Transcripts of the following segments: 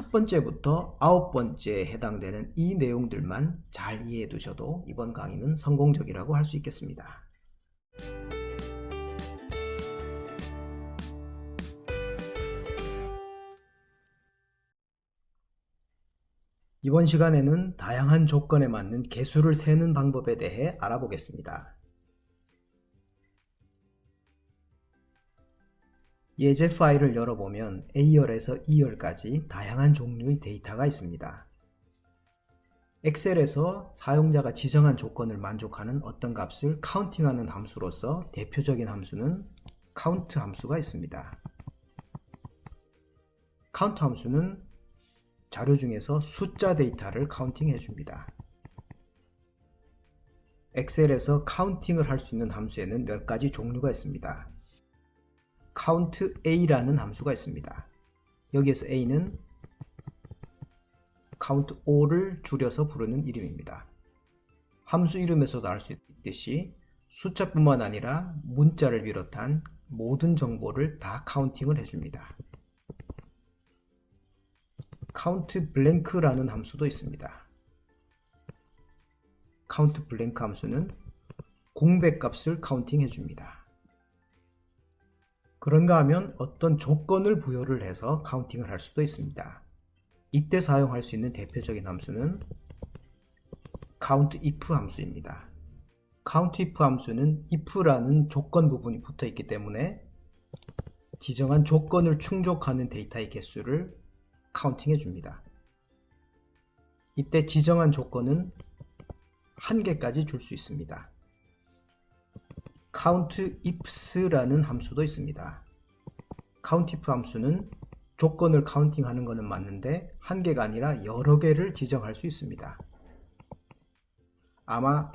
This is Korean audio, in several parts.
첫 번째부터 아홉 번째에 해당되는 이 내용들만 잘 이해해 두셔도 이번 강의는 성공적이라고 할 수 있겠습니다. 이번 시간에는 다양한 조건에 맞는 개수를 세는 방법에 대해 알아보겠습니다. 예제 파일을 열어보면 A열에서 E열까지 다양한 종류의 데이터가 있습니다. 엑셀에서 사용자가 지정한 조건을 만족하는 어떤 값을 카운팅하는 함수로서 대표적인 함수는 count 함수가 있습니다. count 함수는 자료 중에서 숫자 데이터를 카운팅해 줍니다. 엑셀에서 카운팅을 할 수 있는 함수에는 몇 가지 종류가 있습니다. Count a라는 함수가 있습니다. 여기에서 a는 count all을 줄여서 부르는 이름입니다. 함수 이름에서도 알 수 있듯이 숫자뿐만 아니라 문자를 비롯한 모든 정보를 다 카운팅을 해줍니다. count blank라는 함수도 있습니다. count blank 함수는 공백 값을 카운팅 해줍니다. 그런가 하면 어떤 조건을 부여를 해서 카운팅을 할 수도 있습니다. 이때 사용할 수 있는 대표적인 함수는 countIf 함수입니다. countIf 함수는 if라는 조건 부분이 붙어 있기 때문에 지정한 조건을 충족하는 데이터의 개수를 카운팅해 줍니다. 이때 지정한 조건은 한 개까지 줄 수 있습니다. Countifs라는 함수도 있습니다. countif 함수는 조건을 카운팅하는 것은 맞는데 한 개가 아니라 여러 개를 지정할 수 있습니다. 아마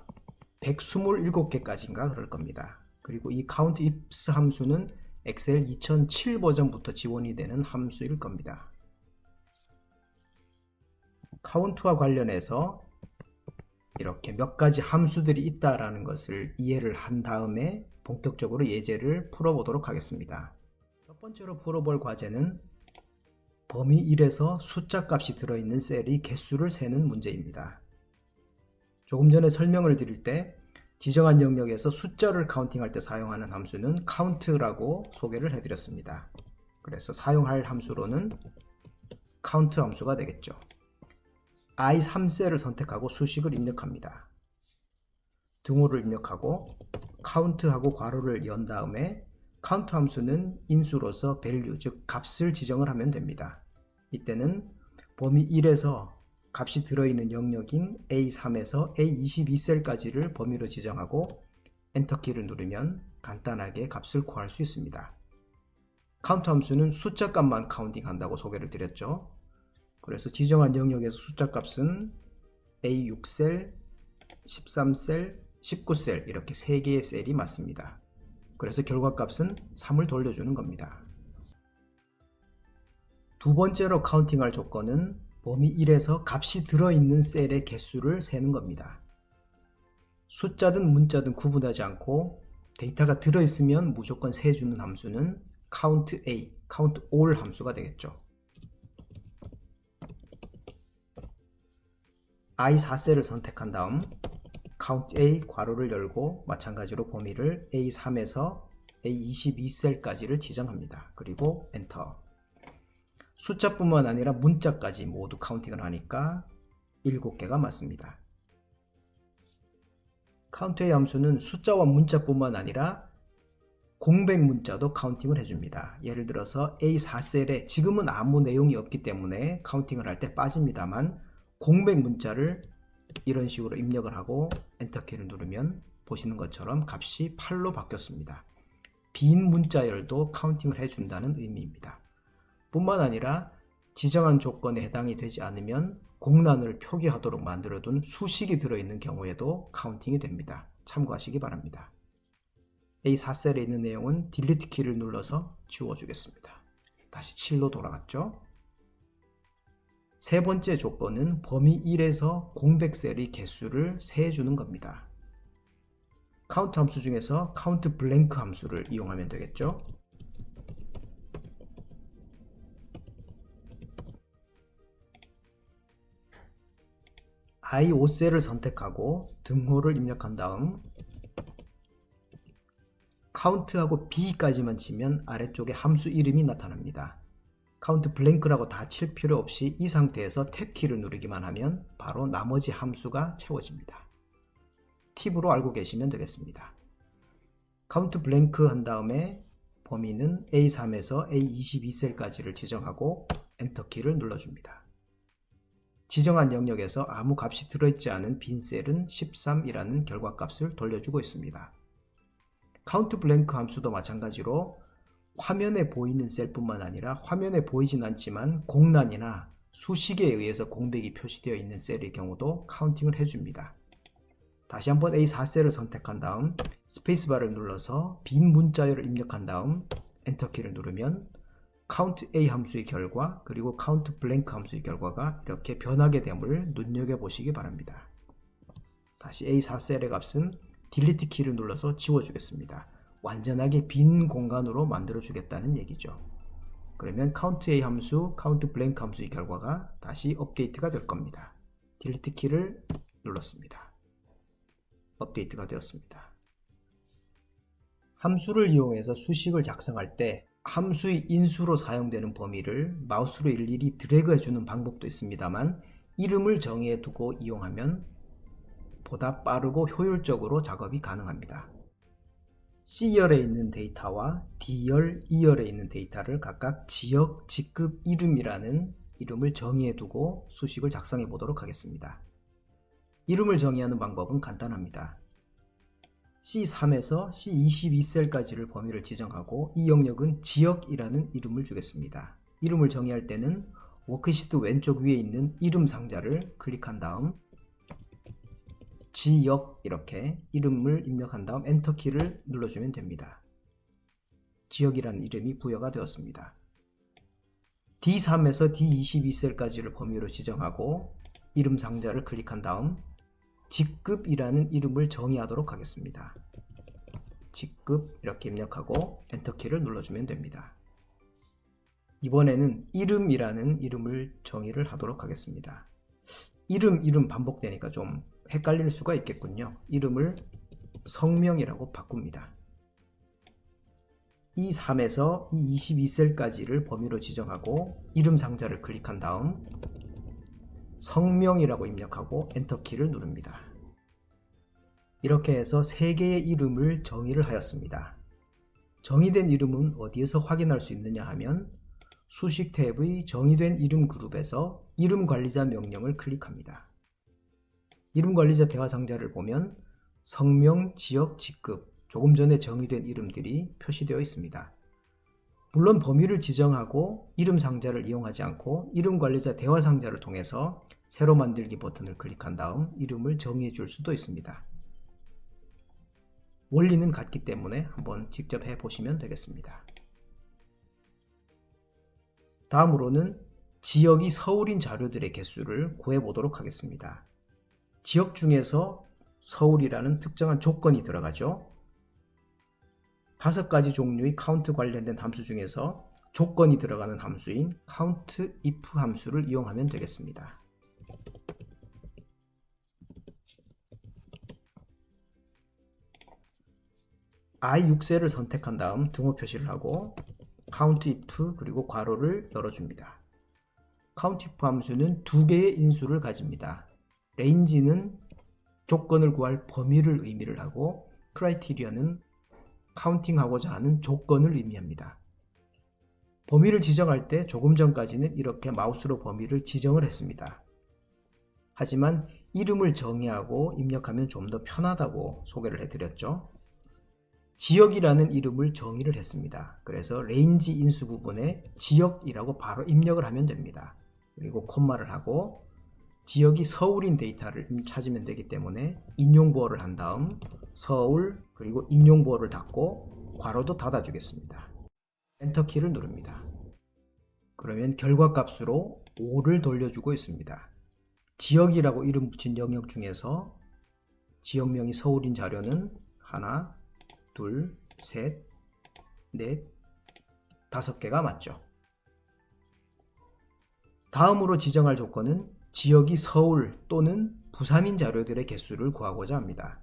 127개까지인가 그럴 겁니다. 그리고 이 countifs 함수는 엑셀 2007 버전부터 지원이 되는 함수일 겁니다. 카운트와 관련해서 이렇게 몇 가지 함수들이 있다라는 것을 이해를 한 다음에 본격적으로 예제를 풀어보도록 하겠습니다. 첫 번째로 풀어볼 과제는 범위 1에서 숫자 값이 들어있는 셀의 개수를 세는 문제입니다. 조금 전에 설명을 드릴 때 지정한 영역에서 숫자를 카운팅할 때 사용하는 함수는 count라고 소개를 해드렸습니다. 그래서 사용할 함수로는 count 함수가 되겠죠. I3셀을 선택하고 수식을 입력합니다. 등호를 입력하고 count하고 괄호를 연 다음에 count 함수는 인수로서 value 즉 값을 지정을 하면 됩니다. 이때는 범위 1에서 값이 들어있는 영역인 A3에서 A22셀까지를 범위로 지정하고 엔터키를 누르면 간단하게 값을 구할 수 있습니다. count 함수는 숫자 값만 카운팅 한다고 소개를 드렸죠. 그래서 지정한 영역에서 숫자 값은 A6셀, 13셀, 19셀 이렇게 3개의 셀이 맞습니다. 그래서 결과값은 3을 돌려주는 겁니다. 두 번째로 카운팅할 조건은 범위 1에서 값이 들어있는 셀의 개수를 세는 겁니다. 숫자든 문자든 구분하지 않고 데이터가 들어있으면 무조건 세주는 함수는 count a, count all 함수가 되겠죠. I4셀을 선택한 다음 count a 괄호를 열고 마찬가지로 범위를 a3에서 a22셀까지를 지정합니다. 그리고 엔터 숫자뿐만 아니라 문자까지 모두 카운팅을 하니까 7개가 맞습니다. a 함수는 숫자와 문자뿐만 아니라 공백 문자도 카운팅을 해줍니다. 예를 들어서 A4셀에 지금은 아무 내용이 없기 때문에 카운팅을 할 때 빠집니다만 공백 문자를 이런 식으로 입력을 하고 엔터키를 누르면 보시는 것처럼 값이 8로 바뀌었습니다. 빈 문자열도 카운팅을 해준다는 의미입니다. 뿐만 아니라 지정한 조건에 해당이 되지 않으면 공란을 표기하도록 만들어둔 수식이 들어있는 경우에도 카운팅이 됩니다. 참고하시기 바랍니다. A4셀에 있는 내용은 딜리트 키를 눌러서 지워주겠습니다. 다시 7로 돌아갔죠? 세 번째 조건은 범위 1에서 공백셀의 개수를 세주는 겁니다. 카운트 함수 중에서 카운트 블랭크 함수를 이용하면 되겠죠. i5셀을 선택하고 등호를 입력한 다음 카운트하고 b까지만 치면 아래쪽에 함수 이름이 나타납니다. 카운트 블랭크라고 다 칠 필요 없이 이 상태에서 탭키를 누르기만 하면 바로 나머지 함수가 채워집니다. 팁으로 알고 계시면 되겠습니다. 카운트 블랭크 한 다음에 범위는 A3에서 A22셀까지를 지정하고 엔터키를 눌러줍니다. 지정한 영역에서 아무 값이 들어있지 않은 빈 셀은 13이라는 결과값을 돌려주고 있습니다. 카운트 블랭크 함수도 마찬가지로 화면에 보이는 셀뿐만 아니라 화면에 보이진 않지만 공란이나 수식에 의해서 공백이 표시되어 있는 셀의 경우도 카운팅을 해줍니다. 다시 한번 A4셀을 선택한 다음 스페이스바를 눌러서 빈 문자열을 입력한 다음 엔터키를 누르면 count A 함수의 결과 그리고 count blank 함수의 결과가 이렇게 변하게 됨을 눈여겨보시기 바랍니다. 다시 A4셀의 값은 딜리트 키를 눌러서 지워주겠습니다. 완전하게 빈 공간으로 만들어 주겠다는 얘기죠. 그러면 count A 함수, count blank 함수의 결과가 다시 업데이트가 될 겁니다. 딜리트 키를 눌렀습니다. 업데이트가 되었습니다. 함수를 이용해서 수식을 작성할 때 함수의 인수로 사용되는 범위를 마우스로 일일이 드래그 해 주는 방법도 있습니다만 이름을 정의해 두고 이용하면 보다 빠르고 효율적으로 작업이 가능합니다. C열에 있는 데이터와 D열, E열에 있는 데이터를 각각 지역, 직급, 이름이라는 이름을 정의해 두고 수식을 작성해 보도록 하겠습니다. 이름을 정의하는 방법은 간단합니다. C3에서 C22셀까지를 범위를 지정하고 이 영역은 지역이라는 이름을 주겠습니다. 이름을 정의할 때는 워크시트 왼쪽 위에 있는 이름 상자를 클릭한 다음 지역 이렇게 이름을 입력한 다음 엔터키를 눌러주면 됩니다. 지역이라는 이름이 부여가 되었습니다. D3에서 D22셀까지를 범위로 지정하고 이름 상자를 클릭한 다음 직급이라는 이름을 정의하도록 하겠습니다. 직급 이렇게 입력하고 엔터키를 눌러주면 됩니다. 이번에는 이름이라는 이름을 정의를 하도록 하겠습니다. 이름, 이름 반복되니까 좀 헷갈릴 수가 있겠군요. 이름을 성명이라고 바꿉니다. 이 3에서 이 22셀까지를 범위로 지정하고 이름 상자를 클릭한 다음 성명이라고 입력하고 엔터키를 누릅니다. 이렇게 해서 3개의 이름을 정의를 하였습니다. 정의된 이름은 어디에서 확인할 수 있느냐 하면 수식 탭의 정의된 이름 그룹에서 이름 관리자 명령을 클릭합니다. 이름 관리자 대화 상자를 보면 성명, 지역, 직급, 조금 전에 정의된 이름들이 표시되어 있습니다. 물론 범위를 지정하고 이름 상자를 이용하지 않고 이름 관리자 대화 상자를 통해서 새로 만들기 버튼을 클릭한 다음 이름을 정의해 줄 수도 있습니다. 원리는 같기 때문에 한번 직접 해 보시면 되겠습니다. 다음으로는 지역이 서울인 자료들의 개수를 구해 보도록 하겠습니다. 지역 중에서 서울이라는 특정한 조건이 들어가죠. 다섯 가지 종류의 카운트 관련된 함수 중에서 조건이 들어가는 함수인 count if 함수를 이용하면 되겠습니다. i6셀을 선택한 다음 등호 표시를 하고 count if 그리고 괄호를 열어줍니다. count if 함수는 두 개의 인수를 가집니다. Range는 조건을 구할 범위를 의미를 하고 criteria는 카운팅하고자 하는 조건을 의미합니다. 범위를 지정할 때 조금 전까지는 이렇게 마우스로 범위를 지정을 했습니다. 하지만 이름을 정의하고 입력하면 좀 더 편하다고 소개를 해드렸죠. 지역이라는 이름을 정의를 했습니다. 그래서 레인지 인수 부분에 지역이라고 바로 입력을 하면 됩니다. 그리고 콤마를 하고 지역이 서울인 데이터를 찾으면 되기 때문에 인용 보호를 한 다음 서울 그리고 인용 보호를 닫고 괄호도 닫아주겠습니다. 엔터키를 누릅니다. 그러면 결과 값으로 5를 돌려주고 있습니다. 지역이라고 이름 붙인 영역 중에서 지역명이 서울인 자료는 하나, 둘, 셋, 넷, 다섯 개가 맞죠. 다음으로 지정할 조건은 지역이 서울 또는 부산인 자료들의 개수를 구하고자 합니다.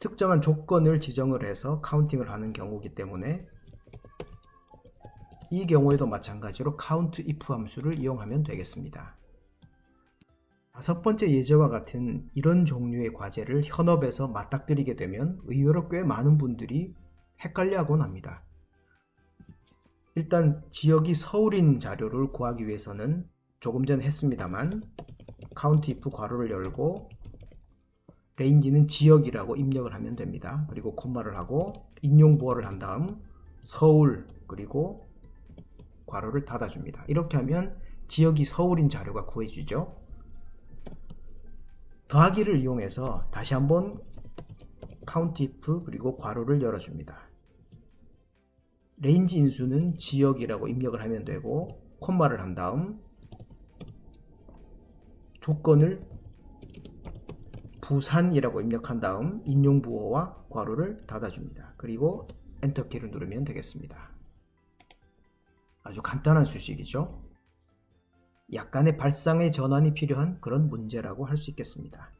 특정한 조건을 지정을 해서 카운팅을 하는 경우이기 때문에 이 경우에도 마찬가지로 count if 함수를 이용하면 되겠습니다. 다섯 번째 예제와 같은 이런 종류의 과제를 현업에서 맞닥뜨리게 되면 의외로 꽤 많은 분들이 헷갈려하곤 합니다. 일단 지역이 서울인 자료를 구하기 위해서는 조금 전에 했습니다만 count if 괄호를 열고 레인지는 지역이라고 입력을 하면 됩니다. 그리고 콤마를 하고 인용 부호를 한 다음 서울 그리고 괄호를 닫아줍니다. 이렇게 하면 지역이 서울인 자료가 구해지죠. 더하기를 이용해서 다시 한번 count if 그리고 괄호를 열어줍니다. 레인지 인수는 지역이라고 입력을 하면 되고 콤마를 한 다음 조건을 부산이라고 입력한 다음 인용 부호와 괄호를 닫아줍니다. 그리고 엔터키를 누르면 되겠습니다. 아주 간단한 수식이죠. 약간의 발상의 전환이 필요한 그런 문제라고 할 수 있겠습니다.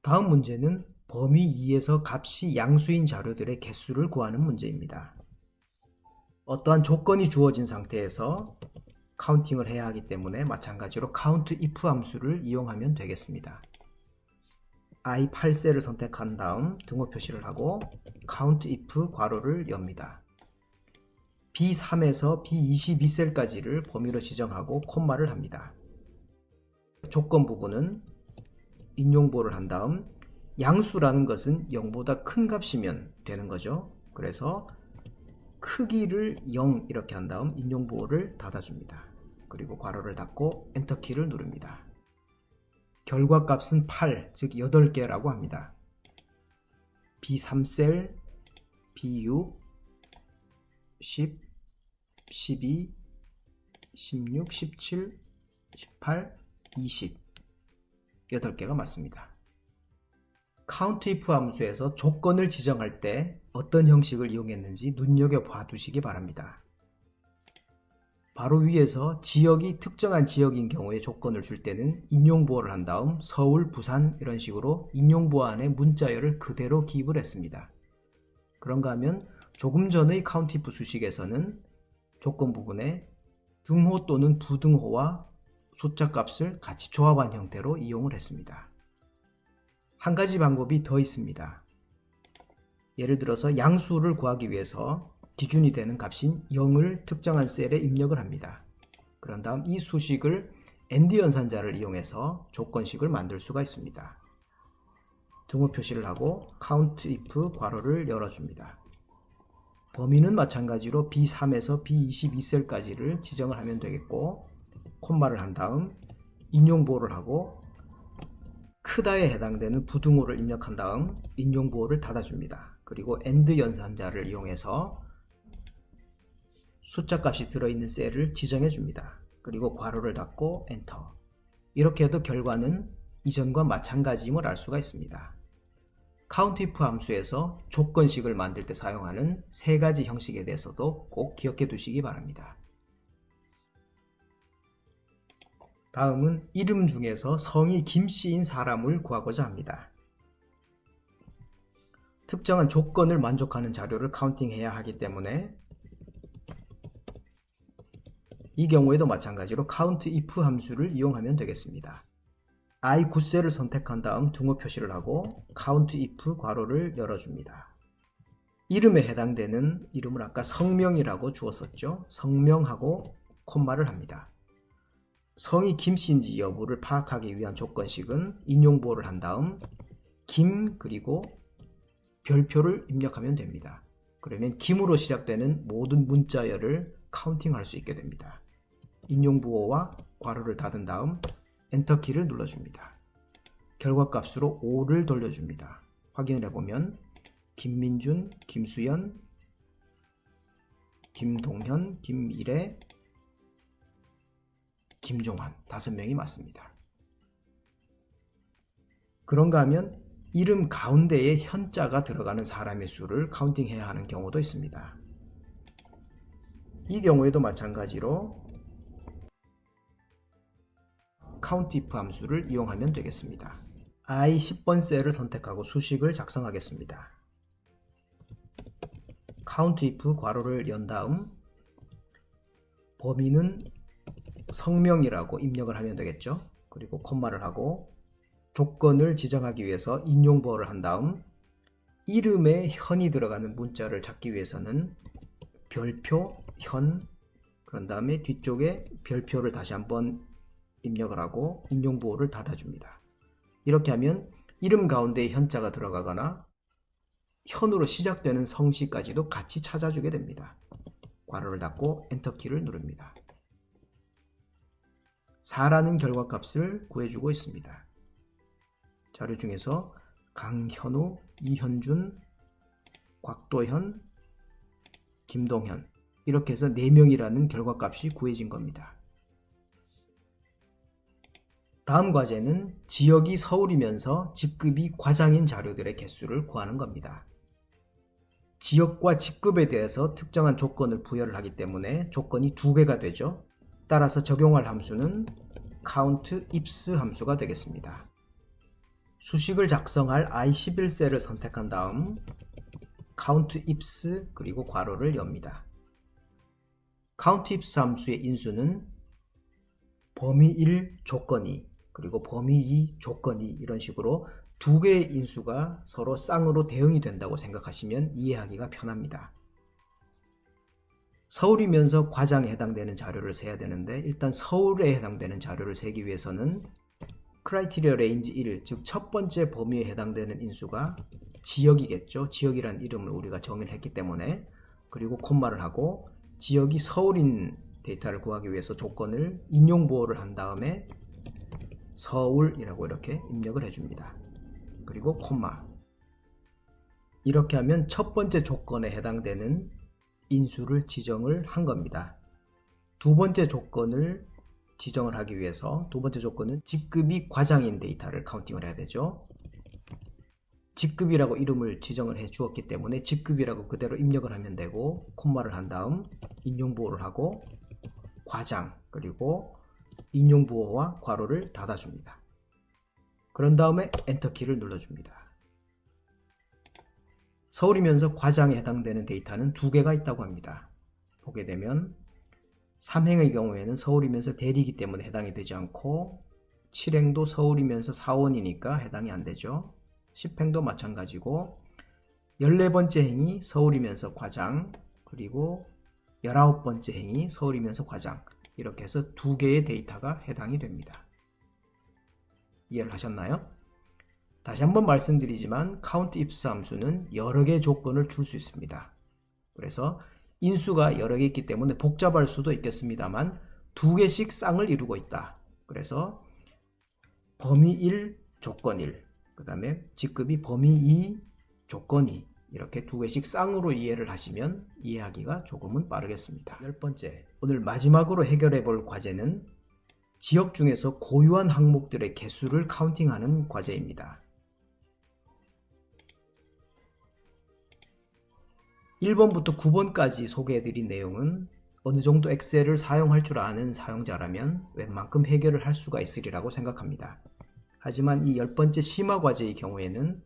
다음 문제는 범위 2에서 값이 양수인 자료들의 개수를 구하는 문제입니다. 어떠한 조건이 주어진 상태에서 카운팅을 해야 하기 때문에 마찬가지로 count if 함수를 이용하면 되겠습니다. I8셀을 선택한 다음 등호 표시를 하고 count if 괄호를 엽니다. B3에서 B22셀까지를 범위로 지정하고 콤마를 합니다. 조건 부분은 인용보를 한 다음 양수라는 것은 0보다 큰 값이면 되는 거죠. 그래서 크기를 0 이렇게 한 다음 인용 보호를 닫아줍니다. 그리고 괄호를 닫고 엔터키를 누릅니다. 결과 값은 8, 즉 8개라고 합니다. B3셀, B6, 10, 12, 16, 17, 18, 20 8개가 맞습니다. Count if 함수에서 조건을 지정할 때 어떤 형식을 이용했는지 눈여겨봐 두시기 바랍니다. 바로 위에서 지역이 특정한 지역인 경우에 조건을 줄 때는 인용보호를 한 다음 서울, 부산 이런 식으로 인용보호 안에 문자열을 그대로 기입을 했습니다. 그런가 하면 조금 전의 if 수식에서는 조건 부분에 등호 또는 부등호와 숫자 값을 같이 조합한 형태로 이용을 했습니다. 한 가지 방법이 더 있습니다. 예를 들어서 양수를 구하기 위해서 기준이 되는 값인 0을 특정한 셀에 입력을 합니다. 그런 다음 이 수식을 AND 연산자를 이용해서 조건식을 만들 수가 있습니다. 등호 표시를 하고 count if 괄호를 열어줍니다. 범위는 마찬가지로 B3에서 B22셀까지를 지정을 하면 되겠고 콤마를 한 다음 인용보호를 하고 크다에 해당되는 부등호를 입력한 다음 인용보호를 닫아줍니다. 그리고 AND 연산자를 이용해서 숫자 값이 들어있는 셀을 지정해 줍니다. 그리고 괄호를 닫고 엔터. 이렇게 해도 결과는 이전과 마찬가지임을 알 수가 있습니다. count if 함수에서 조건식을 만들 때 사용하는 세 가지 형식에 대해서도 꼭 기억해 두시기 바랍니다. 다음은 이름 중에서 성이 김씨인 사람을 구하고자 합니다. 특정한 조건을 만족하는 자료를 카운팅해야 하기 때문에 이 경우에도 마찬가지로 count if 함수를 이용하면 되겠습니다. I9셀을 선택한 다음 등호 표시를 하고 count if 괄호를 열어줍니다. 이름에 해당되는 이름을 아까 성명이라고 주었었죠. 성명하고 콤마를 합니다. 성이 김씨인지 여부를 파악하기 위한 조건식은 인용보호를 한 다음 김 그리고 별표를 입력하면 됩니다. 그러면 김으로 시작되는 모든 문자열을 카운팅할 수 있게 됩니다. 인용부호와 괄호를 닫은 다음 엔터키를 눌러줍니다. 결과값으로 5를 돌려줍니다. 확인을 해보면 김민준, 김수연, 김동현, 김미래, 김종환 다섯 명이 맞습니다. 그런가 하면 이름 가운데에 현자가 들어가는 사람의 수를 카운팅해야 하는 경우도 있습니다. 이 경우에도 마찬가지로 countIf 함수를 이용하면 되겠습니다. i 10번 셀을 선택하고 수식을 작성하겠습니다. countIf 괄호를 연 다음 범위는 성명이라고 입력을 하면 되겠죠. 그리고 콤마를 하고 조건을 지정하기 위해서 인용보호를 한 다음 이름에 현이 들어가는 문자를 찾기 위해서는 별표 현 그런 다음에 뒤쪽에 별표를 다시 한번 입력을 하고 인용보호를 닫아줍니다. 이렇게 하면 이름 가운데 현자가 들어가거나 현으로 시작되는 성씨까지도 같이 찾아주게 됩니다. 괄호를 닫고 엔터키를 누릅니다. 4라는 결과값을 구해주고 있습니다. 자료 중에서 강현우, 이현준, 곽도현, 김동현 이렇게 해서 4명이라는 결과값이 구해진 겁니다. 다음 과제는 지역이 서울이면서 직급이 과장인 자료들의 개수를 구하는 겁니다. 지역과 직급에 대해서 특정한 조건을 부여를 하기 때문에 조건이 두 개가 되죠. 따라서 적용할 함수는 count ifs 함수가 되겠습니다. 수식을 작성할 i11셀을 선택한 다음 count ifs 그리고 괄호를 엽니다. count ifs 함수의 인수는 범위 1 조건이 그리고 범위 2 조건이 이런 식으로 두 개의 인수가 서로 쌍으로 대응이 된다고 생각하시면 이해하기가 편합니다. 서울이면서 과장에 해당되는 자료를 세야 되는데 일단 서울에 해당되는 자료를 세기 위해서는 크라이티리어 레인지 1, 즉 첫 번째 범위에 해당되는 인수가 지역이겠죠. 지역이라는 이름을 우리가 정의를 했기 때문에 그리고 콤마를 하고 지역이 서울인 데이터를 구하기 위해서 조건을 인용 보호를 한 다음에 서울이라고 이렇게 입력을 해줍니다. 그리고 콤마 이렇게 하면 첫 번째 조건에 해당되는 인수를 지정을 한 겁니다. 두 번째 조건을 지정을 하기 위해서 두 번째 조건은 직급이 과장인 데이터를 카운팅을 해야 되죠. 직급이라고 이름을 지정을 해 주었기 때문에 직급이라고 그대로 입력을 하면 되고 콤마를 한 다음 인용 보호를 하고 과장 그리고 인용 보호와 괄호를 닫아줍니다. 그런 다음에 엔터키를 눌러줍니다. 서울이면서 과장에 해당되는 데이터는 두 개가 있다고 합니다. 보게 되면 3행의 경우에는 서울이면서 대리이기 때문에 해당이 되지 않고 7행도 서울이면서 사원이니까 해당이 안 되죠. 10행도 마찬가지고 14번째 행이 서울이면서 과장 그리고 19번째 행이 서울이면서 과장 이렇게 해서 두 개의 데이터가 해당이 됩니다. 이해를 하셨나요? 다시 한번 말씀드리지만 count ifs 함수는 여러 개의 조건을 줄 수 있습니다. 그래서 인수가 여러 개 있기 때문에 복잡할 수도 있겠습니다만 두 개씩 쌍을 이루고 있다. 그래서 범위 1 조건 1, 그 다음에 직급이 범위 2 조건 2 이렇게 두 개씩 쌍으로 이해를 하시면 이해하기가 조금은 빠르겠습니다. 열 번째, 오늘 마지막으로 해결해 볼 과제는 지역 중에서 고유한 항목들의 개수를 카운팅하는 과제입니다. 1번부터 9번까지 소개해드린 내용은 어느 정도 엑셀을 사용할 줄 아는 사용자라면 웬만큼 해결을 할 수가 있으리라고 생각합니다. 하지만 이 10번째 심화 과제의 경우에는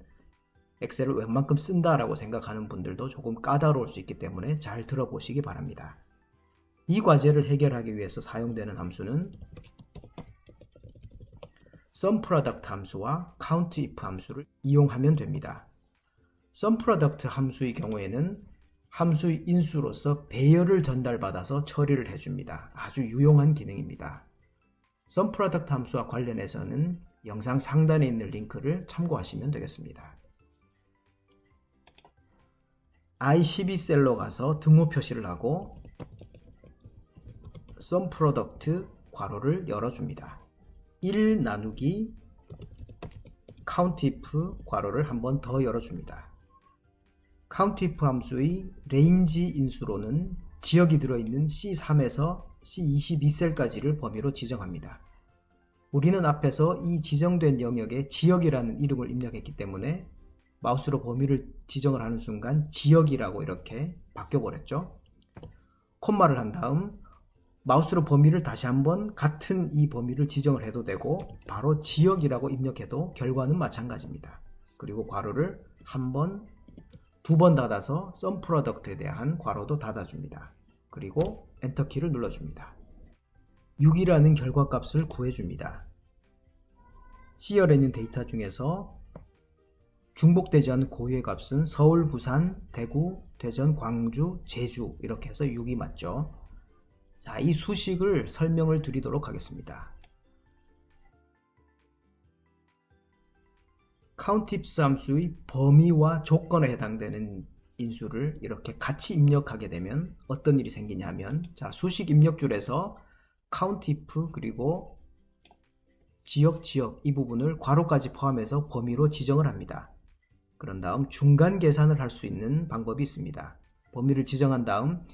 엑셀을 웬만큼 쓴다라고 생각하는 분들도 조금 까다로울 수 있기 때문에 잘 들어보시기 바랍니다. 이 과제를 해결하기 위해서 사용되는 함수는 SUMPRODUCT 함수와 COUNTIF 함수를 이용하면 됩니다. SUMPRODUCT 함수의 경우에는 함수의 인수로서 배열을 전달받아서 처리를 해줍니다. 아주 유용한 기능입니다. SUMPRODUCT 함수와 관련해서는 영상 상단에 있는 링크를 참고하시면 되겠습니다. I12 셀로 가서 등호 표시를 하고 SUMPRODUCT 괄호를 열어줍니다. 1 나누기 COUNTIF 괄호를 한 번 더 열어줍니다. COUNTIF 함수의 range 인수로는 지역이 들어있는 C3에서 C22셀까지를 범위로 지정합니다. 우리는 앞에서 이 지정된 영역에 지역이라는 이름을 입력했기 때문에 마우스로 범위를 지정을 하는 순간 지역이라고 이렇게 바뀌어 버렸죠. 콤마를 한 다음 마우스로 범위를 다시 한번 같은 이 범위를 지정을 해도 되고 바로 지역이라고 입력해도 결과는 마찬가지입니다. 그리고 괄호를 한 번, 두 번 닫아서 썸 프로덕트에 대한 괄호도 닫아줍니다. 그리고 엔터키를 눌러줍니다. 6이라는 결과값을 구해줍니다. C열에 있는 데이터 중에서 중복되지 않은 고유의 값은 서울, 부산, 대구, 대전, 광주, 제주 이렇게 해서 6이 맞죠. 자, 이 수식을 설명을 드리도록 하겠습니다. 카운티프스 함수의 범위와 조건에 해당되는 인수를 이렇게 같이 입력하게 되면 어떤 일이 생기냐면 자, 수식 입력줄에서 카운티프 그리고 지역 지역 이 부분을 괄호까지 포함해서 범위로 지정을 합니다. 그런 다음 중간 계산을 할 수 있는 방법이 있습니다. 범위를 지정한 다음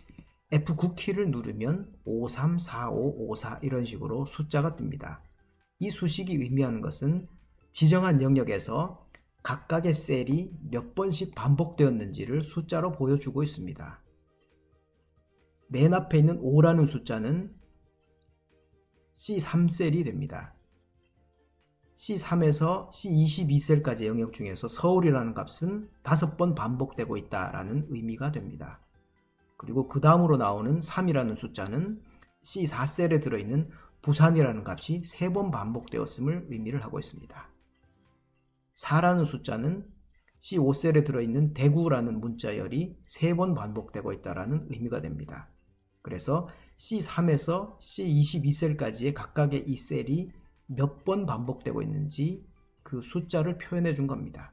F9 키를 누르면 534554 이런 식으로 숫자가 뜹니다. 이 수식이 의미하는 것은 지정한 영역에서 각각의 셀이 몇 번씩 반복되었는지를 숫자로 보여주고 있습니다. 맨 앞에 있는 5라는 숫자는 C3셀이 됩니다. C3에서 C22셀까지 영역 중에서 서울이라는 값은 5번 반복되고 있다라는 의미가 됩니다. 그리고 그 다음으로 나오는 3이라는 숫자는 C4셀에 들어있는 부산이라는 값이 3번 반복되었음을 의미를 하고 있습니다. 4라는 숫자는 C5셀에 들어있는 대구라는 문자열이 3번 반복되고 있다는 의미가 됩니다. 그래서 C3에서 C22셀까지의 각각의 이 셀이 몇 번 반복되고 있는지 그 숫자를 표현해 준 겁니다.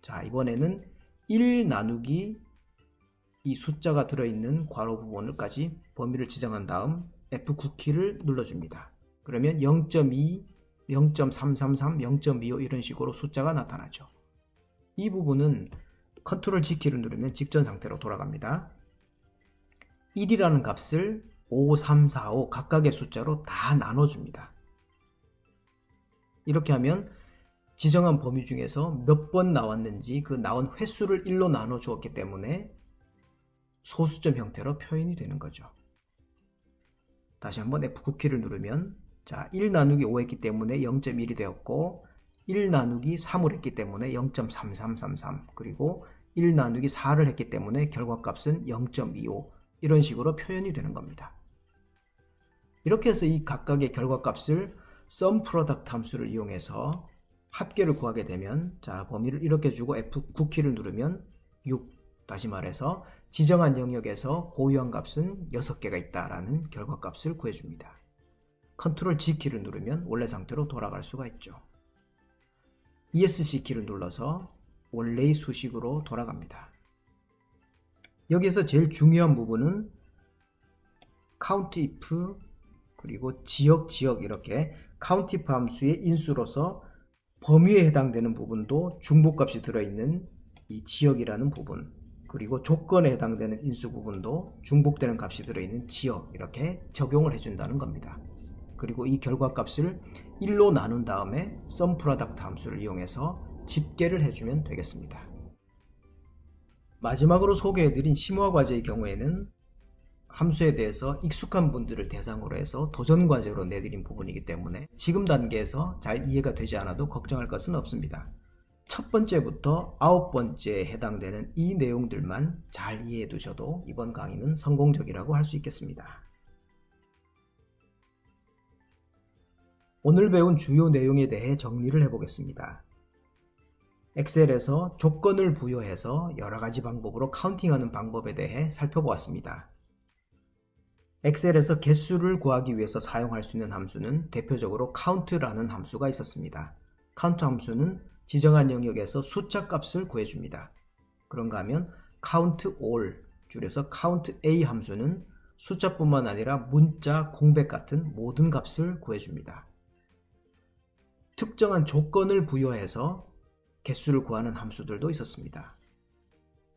자, 이번에는 1 나누기 이 숫자가 들어있는 괄호 부분을까지 범위를 지정한 다음 F9키를 눌러줍니다. 그러면 0.2, 0.333, 0.25 이런 식으로 숫자가 나타나죠. 이 부분은 컨트롤 G키를 누르면 직전 상태로 돌아갑니다. 1이라는 값을 5, 3, 4, 5 각각의 숫자로 다 나눠줍니다. 이렇게 하면 지정한 범위 중에서 몇 번 나왔는지 그 나온 횟수를 1로 나눠 주었기 때문에 소수점 형태로 표현이 되는 거죠. 다시 한번 F9키를 누르면 자, 1 나누기 5 했기 때문에 0.1이 되었고 1 나누기 3을 했기 때문에 0.3333 그리고 1 나누기 4를 했기 때문에 결과값은 0.25 이런 식으로 표현이 되는 겁니다. 이렇게 해서 이 각각의 결과값을 sum product 함수를 이용해서 합계를 구하게 되면 자 범위를 이렇게 주고 F9키를 누르면 6 다시 말해서 지정한 영역에서 고유한 값은 6개가 있다라는 결과값을 구해줍니다. 컨트롤 G키를 누르면 원래 상태로 돌아갈 수가 있죠. ESC 키를 눌러서 원래의 수식으로 돌아갑니다. 여기서 제일 중요한 부분은 count if 그리고 지역 지역 이렇게 count if 함수의 인수로서 범위에 해당되는 부분도 중복값이 들어있는 이 지역이라는 부분 그리고 조건에 해당되는 인수 부분도 중복되는 값이 들어있는 지역 이렇게 적용을 해준다는 겁니다. 그리고 이 결과값을 1로 나눈 다음에 sum product 함수를 이용해서 집계를 해주면 되겠습니다. 마지막으로 소개해드린 심화 과제의 경우에는 함수에 대해서 익숙한 분들을 대상으로 해서 도전 과제로 내드린 부분이기 때문에 지금 단계에서 잘 이해가 되지 않아도 걱정할 것은 없습니다. 첫 번째부터 아홉 번째에 해당되는 이 내용들만 잘 이해해 두셔도 이번 강의는 성공적이라고 할 수 있겠습니다. 오늘 배운 주요 내용에 대해 정리를 해보겠습니다. 엑셀에서 조건을 부여해서 여러 가지 방법으로 카운팅하는 방법에 대해 살펴보았습니다. 엑셀에서 개수를 구하기 위해서 사용할 수 있는 함수는 대표적으로 count라는 함수가 있었습니다. count 함수는 지정한 영역에서 숫자 값을 구해줍니다. 그런가 하면 count all 줄여서 count a 함수는 숫자뿐만 아니라 문자, 공백 같은 모든 값을 구해줍니다. 특정한 조건을 부여해서 개수를 구하는 함수들도 있었습니다.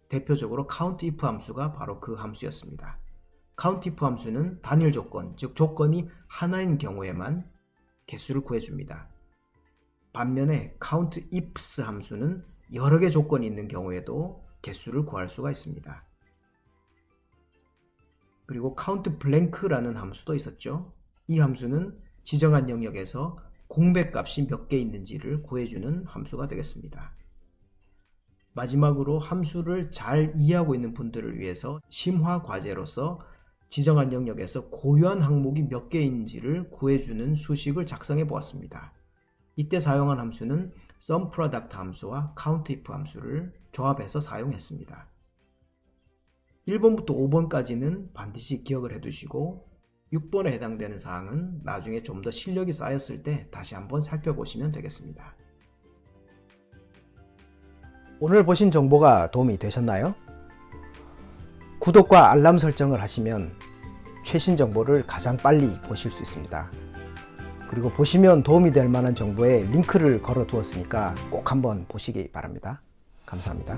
대표적으로 countIf 함수가 바로 그 함수였습니다. countIf 함수는 단일 조건, 즉 조건이 하나인 경우에만 개수를 구해줍니다. 반면에 countIfs 함수는 여러 개 조건이 있는 경우에도 개수를 구할 수가 있습니다. 그리고 count blank라는 함수도 있었죠. 이 함수는 지정한 영역에서 공백 값이 몇 개 있는지를 구해주는 함수가 되겠습니다. 마지막으로 함수를 잘 이해하고 있는 분들을 위해서 심화 과제로서 지정한 영역에서 고유한 항목이 몇 개인지를 구해주는 수식을 작성해 보았습니다. 이때 사용한 함수는 SUMPRODUCT 함수와 COUNTIF 함수를 조합해서 사용했습니다. 1번부터 5번까지는 반드시 기억을 해두시고 6번에 해당되는 사항은 나중에 좀 더 실력이 쌓였을 때 다시 한번 살펴보시면 되겠습니다. 오늘 보신 정보가 도움이 되셨나요? 구독과 알람 설정을 하시면 최신 정보를 가장 빨리 보실 수 있습니다. 그리고 보시면 도움이 될 만한 정보에 링크를 걸어 두었으니까 꼭 한번 보시기 바랍니다. 감사합니다.